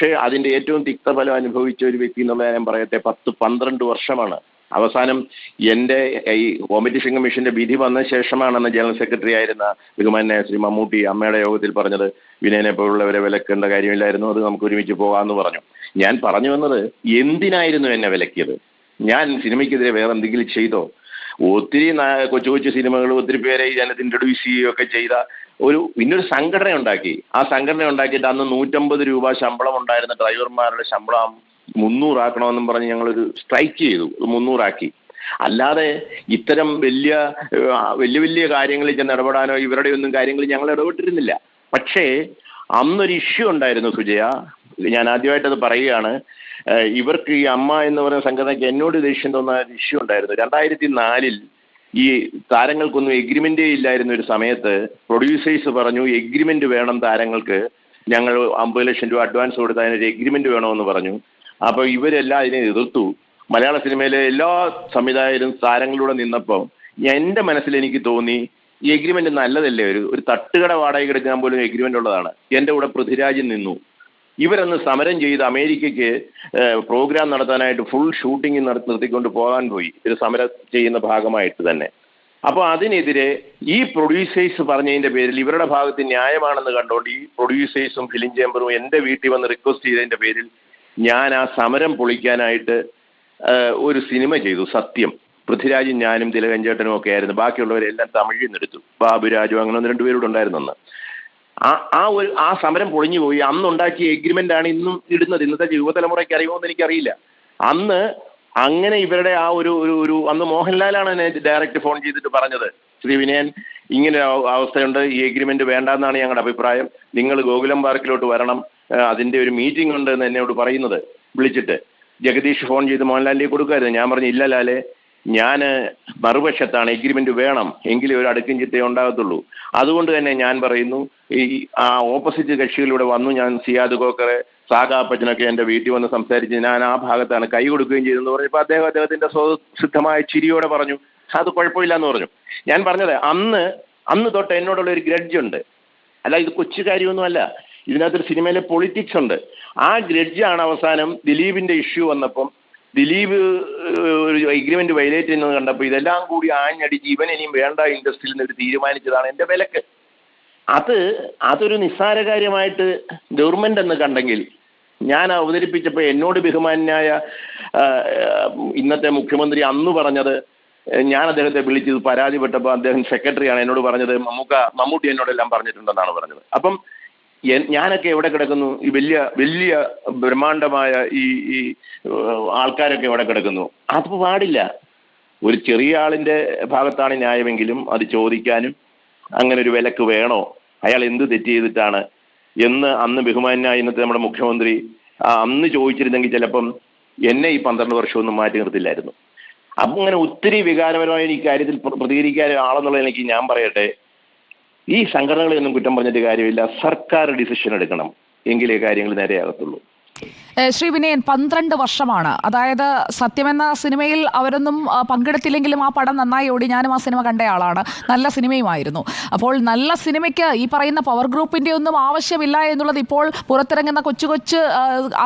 പക്ഷേ അതിന്റെ ഏറ്റവും തിക്തഫലം അനുഭവിച്ച ഒരു വ്യക്തി എന്നുള്ള ഞാൻ പറയട്ടെ പത്ത് പന്ത്രണ്ട് വർഷമാണ്. അവസാനം എന്റെ ഈ കോമ്പറ്റീഷൻ കമ്മീഷന്റെ വിധി വന്ന ശേഷമാണ് അന്ന് ജനറൽ സെക്രട്ടറി ആയിരുന്ന ബഹുമാനായ ശ്രീ മമ്മൂട്ടി അമ്മയുടെ യോഗത്തിൽ പറഞ്ഞത് വിനയനെ പോലുള്ളവരെ വിലക്കേണ്ട കാര്യമില്ലായിരുന്നു അത് നമുക്ക് ഒരുമിച്ച് പോകാമെന്ന് പറഞ്ഞു. ഞാൻ പറഞ്ഞു വന്നത് എന്തിനായിരുന്നു എന്നെ വിലക്കിയത്? ഞാൻ സിനിമയ്ക്കെതിരെ വേറെ എന്തെങ്കിലും ചെയ്തോ? ഒത്തിരി കൊച്ചു കൊച്ചു സിനിമകൾ ഒത്തിരി പേരെ ഈ ജനത്തെ ഇൻട്രൊഡ്യൂസ് ചെയ്യുകയൊക്കെ ചെയ്ത ഒരു പിന്നൊരു സംഘടന ഉണ്ടാക്കി. ആ സംഘടന ഉണ്ടാക്കിയിട്ട് അന്ന് നൂറ്റമ്പത് രൂപ ശമ്പളം ഉണ്ടായിരുന്ന ഡ്രൈവർമാരുടെ ശമ്പളം മുന്നൂറാക്കണമെന്നും പറഞ്ഞ് ഞങ്ങളൊരു സ്ട്രൈക്ക് ചെയ്തു. മുന്നൂറാക്കി. അല്ലാതെ ഇത്തരം വലിയ വലിയ വലിയ കാര്യങ്ങളിൽ ചെന്ന് ഇടപെടാനോ ഇവരുടെ ഒന്നും കാര്യങ്ങളിൽ ഞങ്ങൾ ഇടപെട്ടിരുന്നില്ല. പക്ഷേ അന്നൊരു ഇഷ്യൂ ഉണ്ടായിരുന്നു സുജയ. ഞാൻ ആദ്യമായിട്ടത് പറയുകയാണ് ഇവർക്ക് ഈ അമ്മ എന്ന് പറയുന്ന സംഘടനയ്ക്ക് എന്നോട് ദേഷ്യം തോന്നുന്ന ഒരു ഇഷ്യൂ ഉണ്ടായിരുന്നു. രണ്ടായിരത്തി നാലിൽ ഈ താരങ്ങൾക്കൊന്നും എഗ്രിമെന്റേ ഇല്ലായിരുന്ന ഒരു സമയത്ത് പ്രൊഡ്യൂസേഴ്സ് പറഞ്ഞു എഗ്രിമെന്റ് വേണം താരങ്ങൾക്ക്. ഞങ്ങൾ അമ്പത് ലക്ഷം രൂപ അഡ്വാൻസ് കൊടുത്ത് അതിനൊരു എഗ്രിമെന്റ് വേണമെന്ന് പറഞ്ഞു. അപ്പോൾ ഇവരെല്ലാം അതിനെ എതിർത്തു. മലയാള സിനിമയിലെ എല്ലാ സംവിധായകരും താരങ്ങളിലൂടെ നിന്നപ്പോൾ എന്റെ മനസ്സിൽ എനിക്ക് തോന്നി ഈ എഗ്രിമെന്റ് നല്ലതല്ലേ? ഒരു ഒരു തട്ടുകട വാടക എടുക്കാൻ പോലും എഗ്രിമെന്റ് ഉള്ളതാണ്. എന്റെ കൂടെ പൃഥ്വിരാജ് നിന്നു. ഇവരന്ന് സമരം ചെയ്ത് അമേരിക്കയ്ക്ക് പ്രോഗ്രാം നടത്താനായിട്ട് ഫുൾ ഷൂട്ടിംഗ് നിർത്തിക്കൊണ്ട് പോകാൻ പോയി. ഒരു സമരം ചെയ്യുന്ന ഭാഗമായിട്ട് തന്നെ. അപ്പോൾ അതിനെതിരെ ഈ പ്രൊഡ്യൂസേഴ്സ് പറഞ്ഞതിന്റെ പേരിൽ ഇവരുടെ ഭാഗത്ത് ന്യായമാണെന്ന് കണ്ടുകൊണ്ട് ഈ പ്രൊഡ്യൂസേഴ്സും ഫിലിം ചേമ്പറും എന്റെ വീട്ടിൽ വന്ന് റിക്വസ്റ്റ് ചെയ്തതിന്റെ പേരിൽ ഞാൻ ആ സമരം പൊളിക്കാനായിട്ട് ഒരു സിനിമ ചെയ്തു. സത്യം. പൃഥ്വിരാജും ഞാനും തിലകഞ്ചേട്ടനും ഒക്കെ ആയിരുന്നു. ബാക്കിയുള്ളവരെല്ലാം തമിഴിൽ നിന്ന് എടുത്തു ബാബുരാജു അങ്ങനെ ഒന്ന് രണ്ടുപേരോട് ഉണ്ടായിരുന്നു അന്ന്. ആ ആ ഒരു ആ സമരം പൊളിഞ്ഞു പോയി അന്ന് ഉണ്ടാക്കിയ എഗ്രിമെന്റ് ആണ് ഇന്നും ഇടുന്നത്. ഇന്നത്തെ യുവതലമുറയ്ക്ക് അറിയുമോ എന്ന് എനിക്കറിയില്ല. അന്ന് അങ്ങനെ ഇവരുടെ ആ ഒരു ഒരു ഒരു അന്ന് മോഹൻലാലാണ് എന്നെ ഡയറക്റ്റ് ഫോൺ ചെയ്തിട്ട് പറഞ്ഞത്. ശ്രീ വിനയൻ ഇങ്ങനെ അവസ്ഥയുണ്ട്. ഈ എഗ്രിമെന്റ് വേണ്ട എന്നാണ് ഞങ്ങളുടെ അഭിപ്രായം. നിങ്ങൾ ഗോകുലം പാർക്കിലോട്ട് വരണം. അതിന്റെ ഒരു മീറ്റിംഗ് ഉണ്ട് എന്ന് എന്നോട് പറയുന്നത്. വിളിച്ചിട്ട്. ജഗദീഷ് ഫോൺ ചെയ്ത് മോഹൻലാലിലേക്ക് കൊടുക്കായിരുന്നു ഞാൻ പറഞ്ഞു ഇല്ല ലാലെ ഞാൻ മറുപക്ഷത്താണ് എഗ്രിമെന്റ് വേണം എങ്കിലേ ഒരു അടുക്കും ചിട്ടേ ഉണ്ടാകത്തുള്ളൂ. അതുകൊണ്ട് തന്നെ ഞാൻ പറയുന്നു ഈ ആ ഓപ്പോസിറ്റ് കക്ഷികളിലൂടെ വന്നു ഞാൻ സിയാദ് കോക്കറെ സാഗാപ്പച്ചനൊക്കെ എന്റെ വീട്ടിൽ വന്ന് സംസാരിച്ച് ഞാൻ ആ ഭാഗത്താണ് കൈ കൊടുക്കുകയും ചെയ്തെന്ന് പറഞ്ഞപ്പോൾ അദ്ദേഹം അദ്ദേഹത്തിന്റെ സ്വസിദ്ധമായ ചിരിയോടെ പറഞ്ഞു അത് കുഴപ്പമില്ല എന്ന് പറഞ്ഞു. ഞാൻ പറഞ്ഞത് അന്ന് അന്ന് തൊട്ട് എന്നോടുള്ള ഒരു ഗ്രഡ്ജ് ഉണ്ട്. അല്ല ഇത് കൊച്ചു കാര്യമൊന്നുമല്ല ഇതിനകത്തൊരു സിനിമയിലെ പൊളിറ്റിക്സ് ഉണ്ട്. ആ ഗ്രഡ്ജാണ് അവസാനം ദിലീപിന്റെ ഇഷ്യൂ വന്നപ്പം ദിലീപ് ഒരു എഗ്രിമെന്റ് വയലേറ്റ് ചെയ്യുന്നത് കണ്ടപ്പോൾ ഇതെല്ലാം കൂടി ആഞ്ഞടിച്ച് ഇവൻ ഇനിയും വേണ്ട ഇൻഡസ്ട്രിയിൽ നിന്ന് ഒരു തീരുമാനിച്ചതാണ് എന്റെ വിലക്ക്. അത് അതൊരു നിസ്സാര കാര്യമായിട്ട് ഗവൺമെന്റ് എന്ന് കണ്ടെങ്കിൽ ഞാൻ അവതരിപ്പിച്ചപ്പോൾ എന്നോട് ബഹുമാന്യായ ഇന്നത്തെ മുഖ്യമന്ത്രി അന്ന് പറഞ്ഞത് ഞാൻ അദ്ദേഹത്തെ വിളിച്ചത് പരാതിപ്പെട്ടപ്പോൾ അദ്ദേഹം സെക്രട്ടറിയാണ് എന്നോട് പറഞ്ഞത് മമ്മൂക്ക മമ്മൂട്ടി എന്നോടെല്ലാം പറഞ്ഞിട്ടുണ്ടെന്നാണ് പറഞ്ഞത്. അപ്പം ഞാനൊക്കെ എവിടെ കിടക്കുന്നു? ഈ വലിയ വലിയ ബ്രഹ്മാണ്ഡമായ ഈ ഈ ആൾക്കാരൊക്കെ എവിടെ കിടക്കുന്നു? അത് പാടില്ല. ഒരു ചെറിയ ആളിന്റെ ഭാഗത്താണ് ന്യായമെങ്കിലും അത് ചോദിക്കാനും അങ്ങനെ ഒരു വിലക്ക് വേണോ? അയാൾ എന്ത് തെറ്റ് ചെയ്തിട്ടാണ്? എന്ന് അന്ന് ബഹുമാനായ ഇന്നത്തെ നമ്മുടെ മുഖ്യമന്ത്രി അന്ന് ചോദിച്ചിരുന്നെങ്കിൽ ചിലപ്പം എന്നെ ഈ പന്ത്രണ്ട് വർഷമൊന്നും മാറ്റി നിർത്തില്ലായിരുന്നു. അപ്പം അങ്ങനെ ഒത്തിരി വികാരപരമായ ഈ കാര്യത്തിൽ പ്രതികരിക്കാൻ ആളെന്നുള്ള എനിക്ക് ഞാൻ പറയട്ടെ. ഈ സംഘടനകളെയൊന്നും കുറ്റം പറഞ്ഞിട്ട് കാര്യമില്ല. സർക്കാർ ഡിസിഷൻ എടുക്കണം. എങ്കിലേ കാര്യങ്ങൾ നേരെയാകത്തുള്ളൂ. ശ്രീ വിനയൻ പന്ത്രണ്ട് വർഷമാണ്. അതായത് സത്യമെന്ന സിനിമയിൽ അവരൊന്നും പങ്കെടുത്തില്ലെങ്കിലും ആ പടം നന്നായി ഓടി ഞാനും ആ സിനിമ കണ്ട ആളാണ്. നല്ല സിനിമയുമായിരുന്നു. അപ്പോൾ നല്ല സിനിമയ്ക്ക് ഈ പറയുന്ന പവർ ഗ്രൂപ്പിന്റെ ഒന്നും ആവശ്യമില്ല എന്നുള്ളത് ഇപ്പോൾ പുറത്തിറങ്ങുന്ന കൊച്ചു കൊച്ചു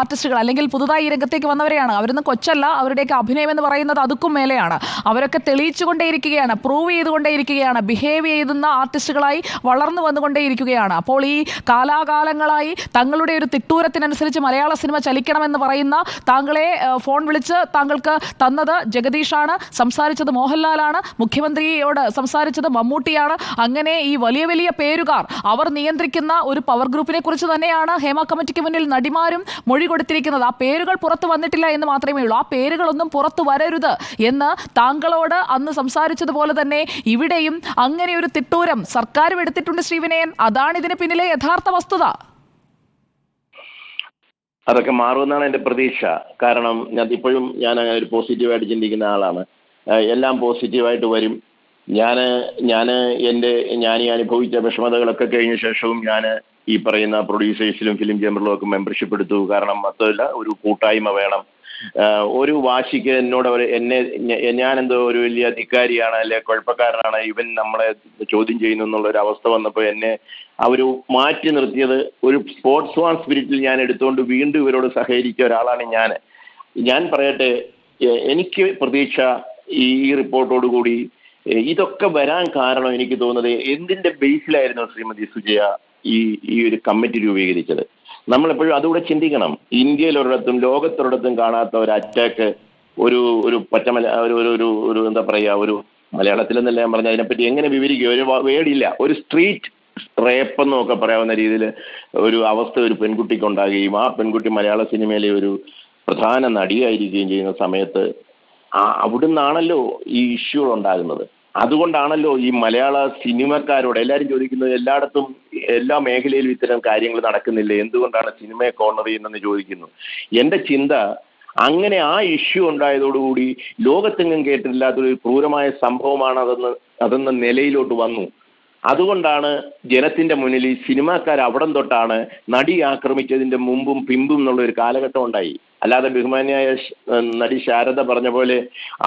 ആർട്ടിസ്റ്റുകൾ അല്ലെങ്കിൽ പുതുതായി ഈ രംഗത്തേക്ക് വന്നവരെയാണ്. അവരൊന്നും കൊച്ചല്ല അവരുടെയൊക്കെ അഭിനയം എന്ന് പറയുന്നത് അതുക്കും മേലെയാണ്. അവരൊക്കെ തെളിയിച്ചുകൊണ്ടേയിരിക്കുകയാണ് പ്രൂവ് ചെയ്തുകൊണ്ടേയിരിക്കുകയാണ് ബിഹേവ് ചെയ്യുന്ന ആർട്ടിസ്റ്റുകളായി വളർന്നു വന്നുകൊണ്ടേയിരിക്കുകയാണ്. അപ്പോൾ ഈ കാലാകാലങ്ങളായി തങ്ങളുടെ ഒരു തിട്ടൂരത്തിനനുസരിച്ച് മലയാള സിനിമ ചലിക്കണമെന്ന് പറയുന്ന താങ്കളെ ഫോൺ വിളിച്ച് താങ്കൾക്ക് തന്നത് ജഗദീഷാണ് സംസാരിച്ചത് മോഹൻലാലാണ് മുഖ്യമന്ത്രിയോട് സംസാരിച്ചത് മമ്മൂട്ടിയാണ്. അങ്ങനെ ഈ വലിയ വലിയ പേരുകാർ അവർ നിയന്ത്രിക്കുന്ന ഒരു പവർ ഗ്രൂപ്പിനെ കുറിച്ച് തന്നെയാണ് ഹേമ കമ്മിറ്റിക്ക് മുന്നിൽ നടിമാരും മൊഴി കൊടുത്തിരിക്കുന്നത്. ആ പേരുകൾ പുറത്തു വന്നിട്ടില്ല എന്ന് മാത്രമേ ഉള്ളൂ. ആ പേരുകളൊന്നും പുറത്തു വരരുത് എന്ന് താങ്കളോട് അന്ന് സംസാരിച്ചതുപോലെ തന്നെ ഇവിടെയും അങ്ങനെ ഒരു തിട്ടൂരം സർക്കാരും എടുത്തിട്ടുണ്ട് ശ്രീവിനയൻ. അതാണ് ഇതിന് പിന്നിലെ യഥാർത്ഥ വസ്തുത. അതൊക്കെ മാറുമെന്നാണ് എന്റെ പ്രതീക്ഷ. കാരണം ഞാൻ ഇപ്പോഴും ഞാൻ ഒരു പോസിറ്റീവായിട്ട് ചിന്തിക്കുന്ന ആളാണ്. എല്ലാം പോസിറ്റീവായിട്ട് വരും. ഞാൻ ഞാൻ എന്റെ ഞാൻ ഈ അനുഭവിച്ച വിഷമതകളൊക്കെ കഴിഞ്ഞ ശേഷവും ഞാൻ ഈ പറയുന്ന പ്രൊഡ്യൂസേഴ്സിലും ഫിലിം ചേമ്പറിലും ഒക്കെ മെമ്പർഷിപ്പ് എടുത്തു. കാരണം മൊത്തമില്ല ഒരു കൂട്ടായ്മ വേണം. ഒരു വാശിക്ക് എന്നോട് അവർ എന്നെ ഞാൻ ഞാനെന്തോ ഒരു വലിയ അധികാരിയാണ് അല്ലെ കുഴപ്പക്കാരനാണ് ഇവൻ നമ്മളെ ചോദ്യം ചെയ്യുന്നു എന്നുള്ള ഒരു അവസ്ഥ വന്നപ്പോൾ എന്നെ അവർ മാറ്റി നിർത്തിയത് ഒരു സ്പോർട്സ് വാൻ സ്പിരിറ്റിൽ ഞാൻ എടുത്തുകൊണ്ട് വീണ്ടും ഇവരോട് സഹകരിച്ച ഒരാളാണ് ഞാൻ. ഞാൻ പറയട്ടെ എനിക്ക് പ്രതീക്ഷ ഈ റിപ്പോർട്ടോട് കൂടി ഇതൊക്കെ വരാൻ കാരണം എനിക്ക് തോന്നുന്നത് എന്തിന്റെ ബേസിലായിരുന്നു ശ്രീമതി സുജയ ഈ ഈ ഒരു കമ്മിറ്റി രൂപീകരിച്ചത്? നമ്മളെപ്പോഴും അതുകൂടെ ചിന്തിക്കണം. ഇന്ത്യയിലൊരിടത്തും ലോകത്തൊരിടത്തും കാണാത്ത ഒരു അറ്റാക്ക് ഒരു ഒരു പച്ചമല ഒരു ഒരു ഒരു എന്താ പറയുക ഒരു മലയാളത്തിൽ എന്നല്ല ഞാൻ പറഞ്ഞ അതിനെപ്പറ്റി എങ്ങനെ വിവരിക്കുക? ഒരു വേടില്ല. ഒരു സ്ട്രീറ്റ് റേപ്പ് എന്നൊക്കെ പറയാവുന്ന രീതിയിൽ ഒരു അവസ്ഥ ഒരു പെൺകുട്ടിക്ക് ഉണ്ടാകുകയും ആ പെൺകുട്ടി മലയാള സിനിമയിലെ ഒരു പ്രധാന നടിയായിരിക്കുകയും ചെയ്യുന്ന സമയത്ത് അവിടുന്നാണല്ലോ ഈ ഇഷ്യൂകൾ ഉണ്ടാകുന്നത്. അതുകൊണ്ടാണല്ലോ ഈ മലയാള സിനിമക്കാരോട് എല്ലാവരും ചോദിക്കുന്നത് എല്ലായിടത്തും എല്ലാ മേഖലയിലും ഇത്തരം കാര്യങ്ങൾ നടക്കുന്നില്ല? എന്തുകൊണ്ടാണ് സിനിമയെ കോർണർ ചെയ്യുന്നതെന്ന് ചോദിക്കുന്നു. എന്റെ ചിന്ത അങ്ങനെ ആ ഇഷ്യൂ ഉണ്ടായതോടുകൂടി ലോകത്തെങ്ങും കേട്ടിട്ടില്ലാത്തൊരു ക്രൂരമായ സംഭവമാണ് അതെന്ന് അതെന്ന നിലയിലോട്ട് വന്നു. അതുകൊണ്ടാണ് ജനത്തിന്റെ മുന്നിൽ ഈ സിനിമാക്കാർ അവിടം തൊട്ടാണ് നടി ആക്രമിച്ചതിന്റെ മുമ്പും പിമ്പും എന്നുള്ള ഒരു കാലഘട്ടം ഉണ്ടായി. അല്ലാതെ ബഹുമാനിയായ നടി ശാരദ പറഞ്ഞ പോലെ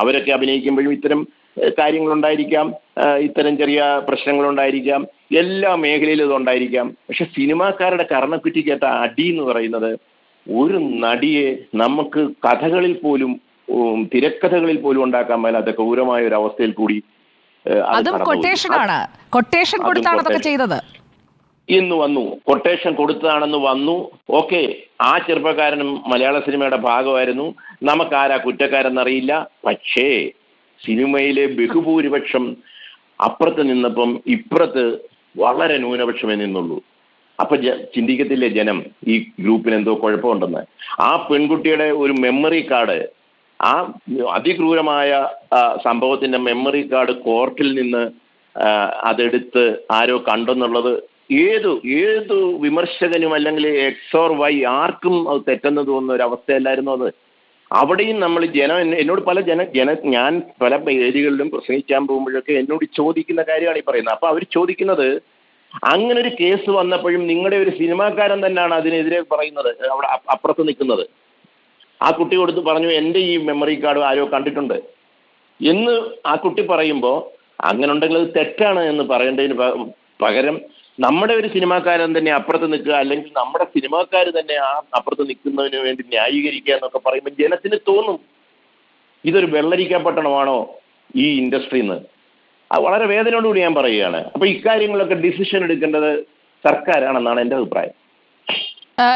അവരൊക്കെ അഭിനയിക്കുമ്പോഴും ഇത്തരം കാര്യങ്ങളുണ്ടായിരിക്കാം ഇത്തരം ചെറിയ പ്രശ്നങ്ങളുണ്ടായിരിക്കാം എല്ലാ മേഖലയിലും ഇതുണ്ടായിരിക്കാം. പക്ഷെ സിനിമാക്കാരുടെ കർണക്കുറ്റിക്കേറ്റ അടി എന്ന് പറയുന്നത് ഒരു നടിയെ നമുക്ക് കഥകളിൽ പോലും തിരക്കഥകളിൽ പോലും ഉണ്ടാക്കാൻ മേലാത്ത ക്രൂരമായ ഒരു അവസ്ഥയിൽ കൂടി അത് അതും കടന്നുപോയി. കൊട്ടേഷനാണ് കൊട്ടേഷൻ കൊടുത്താണ് അതൊക്കെ. ചെയ്തത്. ഇന്ന് വന്നു. കൊട്ടേഷൻ കൊടുത്തതാണെന്ന് വന്നു. ഓക്കെ ആ ചെറുപ്പക്കാരനും മലയാള സിനിമയുടെ ഭാഗമായിരുന്നു. നമുക്കാരാ കുറ്റക്കാരെന്നറിയില്ല. പക്ഷേ സിനിമയിലെ ബഹുഭൂരിപക്ഷം അപ്പുറത്ത് നിന്നപ്പം ഇപ്പുറത്ത് വളരെ ന്യൂനപക്ഷമേ നിന്നുള്ളൂ. അപ്പൊ ചിന്തിക്കത്തില്ലേ ജനം ഈ ഗ്രൂപ്പിന് എന്തോ കുഴപ്പമുണ്ടെന്ന്? ആ പെൺകുട്ടിയുടെ ഒരു മെമ്മറി കാർഡ് ആ അതിക്രൂരമായ സംഭവത്തിന്റെ മെമ്മറി കാർഡ് കോർട്ടിൽ നിന്ന് അതെടുത്ത് ആരോ കണ്ടെന്നുള്ളത് ഏതു ഏതു വിമർശകനും അല്ലെങ്കിൽ എക്സ് ഓർ വൈ ആർക്കും അത് തെറ്റെന്ന് തോന്നുന്ന ഒരു അവസ്ഥയല്ലായിരുന്നു അത്? അവിടെയും നമ്മൾ ജനം എന്നോട് പല ജന ജന ഞാൻ പല പേരുകളിലും പ്രസംഗിക്കാൻ പോകുമ്പോഴൊക്കെ എന്നോട് ചോദിക്കുന്ന കാര്യമാണ് ഈ പറയുന്നത്. അപ്പൊ അവർ ചോദിക്കുന്നത് അങ്ങനെ ഒരു കേസ് വന്നപ്പോഴും നിങ്ങളുടെ ഒരു സിനിമാക്കാരൻ തന്നെയാണ് അതിനെതിരെ പറയുന്നത് അവിടെ അപ്പുറത്ത് നിൽക്കുന്നത്. ആ കുട്ടി കൊടുത്ത് പറഞ്ഞു എന്റെ ഈ മെമ്മറി കാർഡ് ആരോ കണ്ടിട്ടുണ്ട്. എന്ന് ആ കുട്ടി പറയുമ്പോൾ അങ്ങനെ ഉണ്ടെങ്കിൽ അത് തെറ്റാണ് എന്ന് പറയേണ്ടതിന് പകരം നമ്മുടെ ഒരു സിനിമാക്കാരൻ തന്നെ അപ്പുറത്ത് നിൽക്കുക അല്ലെങ്കിൽ നമ്മുടെ സിനിമാക്കാർ തന്നെ ആ അപ്പുറത്ത് നിൽക്കുന്നതിന് വേണ്ടി ന്യായീകരിക്കുക എന്നൊക്കെ പറയുമ്പോൾ ജനത്തിന് തോന്നും ഇതൊരു വെള്ളരിക്കപ്പെട്ടണമാണോ ഈ ഇൻഡസ്ട്രി എന്ന് അത് വളരെ വേദനയോടുകൂടി ഞാൻ പറയുകയാണ്. അപ്പൊ ഇക്കാര്യങ്ങളൊക്കെ ഡിസിഷൻ എടുക്കേണ്ടത് സർക്കാരാണെന്നാണ് എന്റെ അഭിപ്രായം.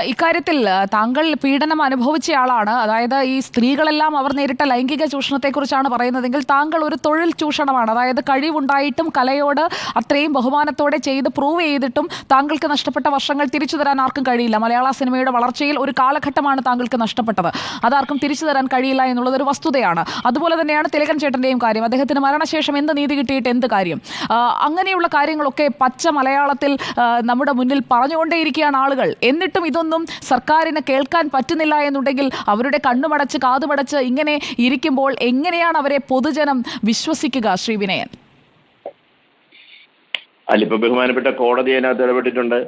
ഇക്കാര്യത്തിൽ താങ്കൾ പീഡനം അനുഭവിച്ചയാളാണ് അതായത് ഈ സ്ത്രീകളെല്ലാം അവർ നേരിട്ട ലൈംഗിക ചൂഷണത്തെക്കുറിച്ചാണ് പറയുന്നതെങ്കിൽ താങ്കൾ ഒരു തൊഴിൽ ചൂഷണമാണ്. അതായത് കഴിവുണ്ടായിട്ടും കലയോട് അത്രയും ബഹുമാനത്തോടെ ചെയ്ത് പ്രൂവ് ചെയ്തിട്ടും താങ്കൾക്ക് നഷ്ടപ്പെട്ട വർഷങ്ങൾ തിരിച്ചു തരാൻ ആർക്കും കഴിയില്ല. മലയാള സിനിമയുടെ വളർച്ചയിൽ ഒരു കാലഘട്ടമാണ് താങ്കൾക്ക് നഷ്ടപ്പെട്ടത്. അതാർക്കും തിരിച്ചു തരാൻ കഴിയില്ല എന്നുള്ളതൊരു വസ്തുതയാണ്. അതുപോലെ തന്നെയാണ് തിലകൻ ചേട്ടന്റെയും കാര്യം. അദ്ദേഹത്തിന് മരണശേഷം എന്ത് നീതി കിട്ടിയിട്ട് എന്ത് കാര്യം? അങ്ങനെയുള്ള കാര്യങ്ങളൊക്കെ പച്ച മലയാളത്തിൽ നമ്മുടെ മുന്നിൽ പറഞ്ഞുകൊണ്ടേയിരിക്കുകയാണ് ആളുകൾ. എന്നിട്ടും ഇതൊന്നും സർക്കാരിന് കേൾക്കാൻ പറ്റുന്നില്ല എന്നുണ്ടെങ്കിൽ അവരുടെ കണ്ണുമടച്ച് കാതുമടച്ച് ഇങ്ങനെ ഇരിക്കുമ്പോൾ എങ്ങനെയാണ് അവരെ പൊതുജനം വിശ്വസിക്കുക ശ്രീ വിനയൻ? അല്ല ബഹുമാനപ്പെട്ട കോടതി അതിനകത്ത് ഇടപെട്ടിട്ടുണ്ട്.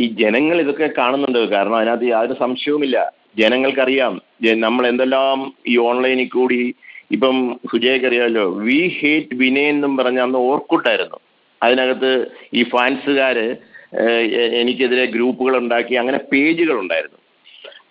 ഈ ജനങ്ങൾ ഇതൊക്കെ കാണുന്നുണ്ട്. കാരണം അതിനകത്ത് യാതൊരു സംശയവുമില്ല. ജനങ്ങൾക്കറിയാം. നമ്മൾ എന്തെല്ലാം ഈ ഓൺലൈനിൽ കൂടി ഇപ്പം സുജയ്ക്ക് അറിയാമല്ലോ വി ഹേറ്റ് വിനയൻ എന്നും പറഞ്ഞ അന്ന് ഓർക്കുട്ടായിരുന്നു. അതിനകത്ത് ഈ ഫാൻസുകാര് എനിക്കെതിരെ ഗ്രൂപ്പുകൾ ഉണ്ടാക്കി അങ്ങനെ പേജുകൾ ഉണ്ടായിരുന്നു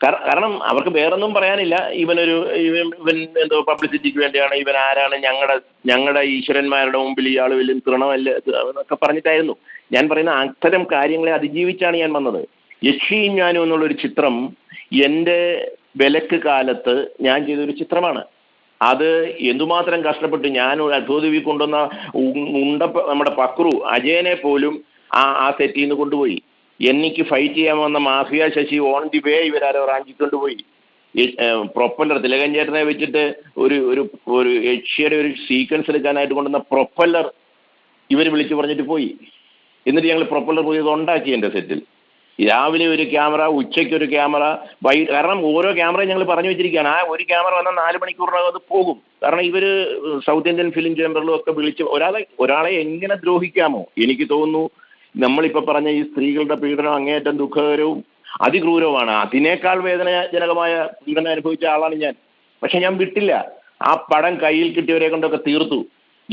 കാരണം അവർക്ക് വേറൊന്നും പറയാനില്ല. ഇവനൊരു ഇവൻ എന്തോ പബ്ലിസിറ്റിക്ക് വേണ്ടിയാണ് ഇവൻ ആരാണ് ഞങ്ങളുടെ ഞങ്ങളുടെ ഈശ്വരന്മാരുടെ മുമ്പിൽ ഇയാൾ വലിയ തൃണമല്ല എന്നൊക്കെ പറഞ്ഞിട്ടായിരുന്നു. ഞാൻ പറയുന്ന അത്തരം കാര്യങ്ങളെ അതിജീവിച്ചാണ് ഞാൻ വന്നത്. യക്ഷിയും ഞാനും എന്നുള്ളൊരു ചിത്രം എന്റെ വിലക്ക് കാലത്ത് ഞാൻ ചെയ്തൊരു ചിത്രമാണ്. അത് എന്തുമാത്രം കഷ്ടപ്പെട്ടു ഞാൻ അധോദേവി കൊണ്ടുവന്ന ഉണ്ട നമ്മുടെ പക്രു അജയനെ പോലും ആ ആ സെറ്റിൽ നിന്ന് കൊണ്ടുപോയി. എനിക്ക് ഫൈറ്റ് ചെയ്യാൻ വന്ന mafia Sasi on the way ഇവരാരോ റാഞ്ചിക്കൊണ്ടുപോയി. പ്രൊപ്പല്ലർ തിലകഞ്ചേട്ടനെ വെച്ചിട്ട് ഒരു ഒരു ഒരു ഏഷ്യയുടെ ഒരു സീക്വൻസ് എടുക്കാനായിട്ട് കൊണ്ടുവന്ന പ്രൊപ്പല്ലർ ഇവർ വിളിച്ചു പറഞ്ഞിട്ട് പോയി. എന്നിട്ട് ഞങ്ങൾ പ്രൊപ്പല്ലർ അത് ഉണ്ടാക്കി എന്റെ സെറ്റിൽ രാവിലെ ഒരു ക്യാമറ ഉച്ചയ്ക്ക് ഒരു ക്യാമറ വൈ കാരണം ഓരോ ക്യാമറയും ഞങ്ങൾ പറഞ്ഞു വെച്ചിരിക്കുകയാണ്. ആ ഒരു ക്യാമറ വന്നാൽ നാല് മണിക്കൂറിനകം അത് പോകും. കാരണം ഇവർ സൗത്ത് ഇന്ത്യൻ ഫിലിം ചേംബറിലും ഒക്കെ വിളിച്ച് ഒരാളെ ഒരാളെ എങ്ങനെ ദ്രോഹിക്കാമോ? എനിക്ക് തോന്നുന്നു നമ്മളിപ്പോൾ പറഞ്ഞ ഈ സ്ത്രീകളുടെ പീഡനം അങ്ങേയറ്റം ദുഃഖകരവും അതിക്രൂരവുമാണ്. അതിനേക്കാൾ വേദനാജനകമായ പീഡനം അനുഭവിച്ച ആളാണ് ഞാൻ. പക്ഷെ ഞാൻ വിട്ടില്ല. ആ പടം കയ്യിൽ കിട്ടിയവരെ കൊണ്ടൊക്കെ തീർത്തു.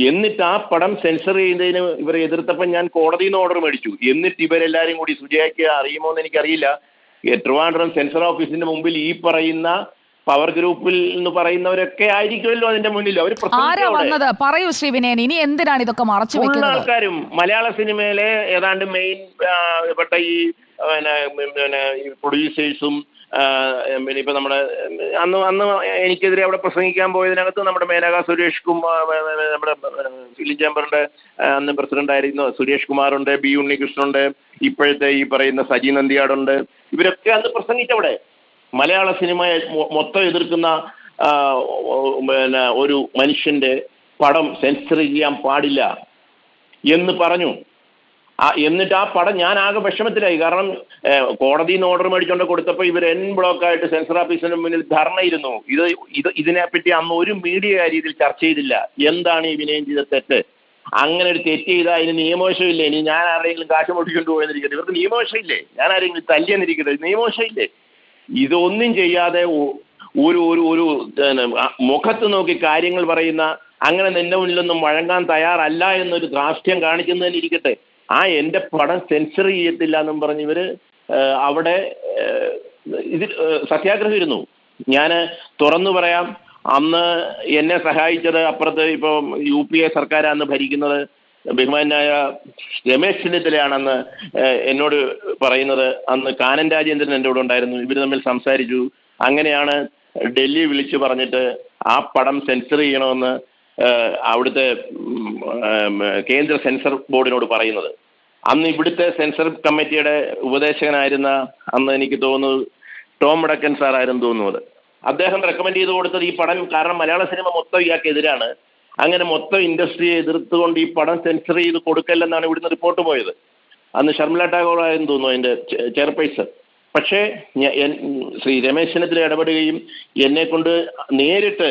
എന്നിട്ട് ആ പടം സെൻസർ ചെയ്യുന്നതിന് ഇവരെ എതിർത്തപ്പോൾ ഞാൻ കോടതിയിൽ നിന്ന് ഓർഡർ മേടിച്ചു. എന്നിട്ട് ഇവരെല്ലാരും കൂടി സുജയ്ക്ക് അറിയുമോ എന്ന് എനിക്കറിയില്ല. ട്രിവാൻഡ്രം സെൻസർ ഓഫീസിന്റെ മുമ്പിൽ ഈ പറയുന്ന പവർ ഗ്രൂപ്പിൽ എന്ന് പറയുന്നവരൊക്കെ ആയിരിക്കുമല്ലോ അതിന്റെ മുന്നിൽ. അവർ ആരാ വന്നത്? പറയൂ ശ്രീ വിനയൻ. ഇനി എന്തിനാണ് ഇതൊക്കെ മറച്ചു വെക്കുന്നത്? ആൾക്കാരും മലയാള സിനിമയിലെ ഏതാണ്ട് മെയിൻ പെട്ട ഈ പിന്നെ പ്രൊഡ്യൂസേഴ്സും പിന്നെ ഇപ്പൊ നമ്മുടെ അന്ന് അന്ന് എനിക്കെതിരെ അവിടെ പ്രസംഗിക്കാൻ പോയതിനകത്ത് നമ്മുടെ മേനക സുരേഷ് കുമാർ നമ്മുടെ ഫിലിം ചേംബറിന്റെ അന്ന് പ്രസിഡന്റ് ആയിരുന്നു. സുരേഷ് കുമാറുണ്ട് ബി ഉണ്ണികൃഷ്ണനുണ്ട് ഇപ്പോഴത്തെ ഈ പറയുന്ന സജി നന്ദിയാടുണ്ട്. ഇവരൊക്കെ അന്ന് പ്രസംഗിച്ചവിടെ. മലയാള സിനിമയെ മൊത്തം എതിർക്കുന്ന പിന്നെ ഒരു മനുഷ്യന്റെ പടം സെൻസർ ചെയ്യാൻ പാടില്ല എന്ന് പറഞ്ഞു. എന്നിട്ട് ആ പടം ഞാൻ ആകെ വിഷമത്തിലായി. കാരണം കോടതി നിന്ന് ഓർഡർ മേടിച്ചോണ്ട് കൊടുത്തപ്പോൾ ഇവർ എൻ ബ്ലോക്കായിട്ട് സെൻസർ ഓഫീസിന് മുന്നിൽ ധർണയിരുന്നു. ഇത് ഇത് ഇതിനെപ്പറ്റി അന്ന് ഒരു മീഡിയ രീതിയിൽ ചർച്ച ചെയ്തില്ല. എന്താണ് ഈ വിനയം ചെയ്ത തെറ്റ്? അങ്ങനെ ഒരു തെറ്റ് ചെയ്താൽ അതിന് നിയമവശമില്ലേ? ഇനി ഞാൻ ആരെങ്കിലും കാശ് പൊട്ടിക്കൊണ്ട് പോയെന്നിരിക്കട്ടെ. ഇവർക്ക് നിയമവശമില്ലേ? ഞാൻ ആരെങ്കിലും തല്ലിയെന്നിരിക്കട്ടെ? നിയമവശമില്ലേ? ഇതൊന്നും ചെയ്യാതെ ഒരു ഒരു ഒരു മുഖത്ത് നോക്കി കാര്യങ്ങൾ പറയുന്ന അങ്ങനെ നിന്റെ മുന്നിലൊന്നും വഴങ്ങാൻ തയ്യാറല്ല എന്നൊരു ധാർഷ്ട്യം കാണിക്കുന്നതിന് ഇരിക്കട്ടെ. ആ എന്റെ പടം സെൻസർ ചെയ്യത്തില്ല എന്നും പറഞ്ഞ് ഇവർ അവിടെ ഇതിൽ സത്യാഗ്രഹം ഇരുന്നു. ഞാൻ തുറന്നു പറയാം അന്ന് എന്നെ സഹായിച്ചത് അപ്പുറത്ത് ഇപ്പം യു പി എ സർക്കാരാണ് ഭരിക്കുന്നത്. ബഹുമാനായ രമേശ് ചെന്നിത്തലയാണെന്ന് എന്നോട് പറയുന്നത് അന്ന് കാനൻ രാജേന്ദ്രൻ എന്റെ കൂടെ ഉണ്ടായിരുന്നു. ഇവർ തമ്മിൽ സംസാരിച്ചു. അങ്ങനെയാണ് ഡൽഹി വിളിച്ചു പറഞ്ഞിട്ട് ആ പടം സെൻസർ ചെയ്യണമെന്ന് അവിടുത്തെ കേന്ദ്ര സെൻസർ ബോർഡിനോട് പറയുന്നത്. അന്ന് ഇവിടുത്തെ സെൻസർ കമ്മിറ്റിയുടെ ഉപദേശകനായിരുന്ന അന്ന് എനിക്ക് തോന്നുന്നു ടോം വടക്കൻ സാറായിരുന്നു തോന്നുന്നത്. അദ്ദേഹം റെക്കമെൻഡ് ചെയ്ത് കൊടുത്തത് ഈ പടം കാരണം മലയാള സിനിമ മൊത്തം ഇയാൾക്ക് എതിരാണ് അങ്ങനെ മൊത്തം ഇൻഡസ്ട്രിയെ എതിർത്തുകൊണ്ട് ഈ പടം സെൻസർ ചെയ്ത് കൊടുക്കല്ലെന്നാണ് ഇവിടുന്ന് റിപ്പോർട്ട് പോയത്. അന്ന് ഷർമിള ടാഗോർ ആയെന്ന് തോന്നുന്നു അതിന്റെ ചെയർപേഴ്സൺ പക്ഷേ ശ്രീ രമേശ് ചെന്നിത്തല ഇടപെടുകയും എന്നെ കൊണ്ട് നേരിട്ട്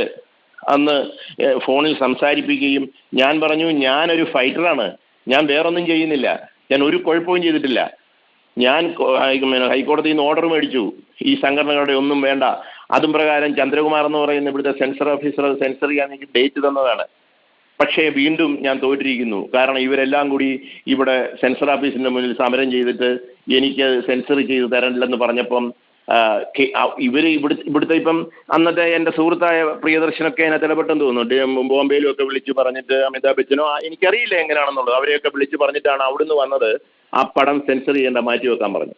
അന്ന് ഫോണിൽ സംസാരിപ്പിക്കുകയും ഞാൻ പറഞ്ഞു ഞാനൊരു ഫൈറ്ററാണ് ഞാൻ വേറൊന്നും ചെയ്യുന്നില്ല. ഞാൻ ഒരു കുഴപ്പവും ചെയ്തിട്ടില്ല. ഞാൻ ഹൈക്കോടതിയിൽ നിന്ന് ഓർഡർ മേടിച്ചു. ഈ സംഘടനകളുടെ ഒന്നും വേണ്ട. അതും പ്രകാരം ചന്ദ്രകുമാർ എന്ന് പറയുന്ന ഇവിടുത്തെ സെൻസർ ഓഫീസർ സെൻസർ ചെയ്യാൻ എനിക്ക് ഡേറ്റ് തന്നതാണ്. പക്ഷേ വീണ്ടും ഞാൻ തോറ്റിരിക്കുന്നു. കാരണം ഇവരെല്ലാം കൂടി ഇവിടെ സെൻസർ ഓഫീസിന്റെ മുന്നിൽ സമരം ചെയ്തിട്ട് എനിക്ക് സെൻസർ ചെയ്ത് തരണില്ലെന്ന് പറഞ്ഞപ്പം ഇവർ ഇവിടെ ഇവിടുത്തെ ഇപ്പം അന്നത്തെ എന്റെ സുഹൃത്തായ പ്രിയദർശനൊക്കെ എന്നെ ഇടപെട്ടെന്ന് തോന്നുന്നു. ബോംബെയിലും ഒക്കെ വിളിച്ച് പറഞ്ഞിട്ട് അമിതാഭ് ബച്ചനോ എനിക്കറിയില്ല എങ്ങനെയാണെന്നുള്ളത് അവരെയൊക്കെ വിളിച്ച് പറഞ്ഞിട്ടാണ് അവിടുന്ന് വന്നത്. ആ പടം സെൻസർ ചെയ്യേണ്ട മാറ്റി വെക്കാൻ പറഞ്ഞു.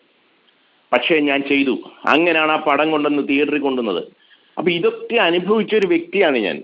പക്ഷേ ഞാൻ ചെയ്തു. അങ്ങനെയാണ് ആ പടം കൊണ്ടുവന്ന് തിയേറ്ററിൽ കൊണ്ടുവന്നത്. അപ്പൊ ഇതൊക്കെ അനുഭവിച്ച ഒരു വ്യക്തിയാണ് ഞാൻ.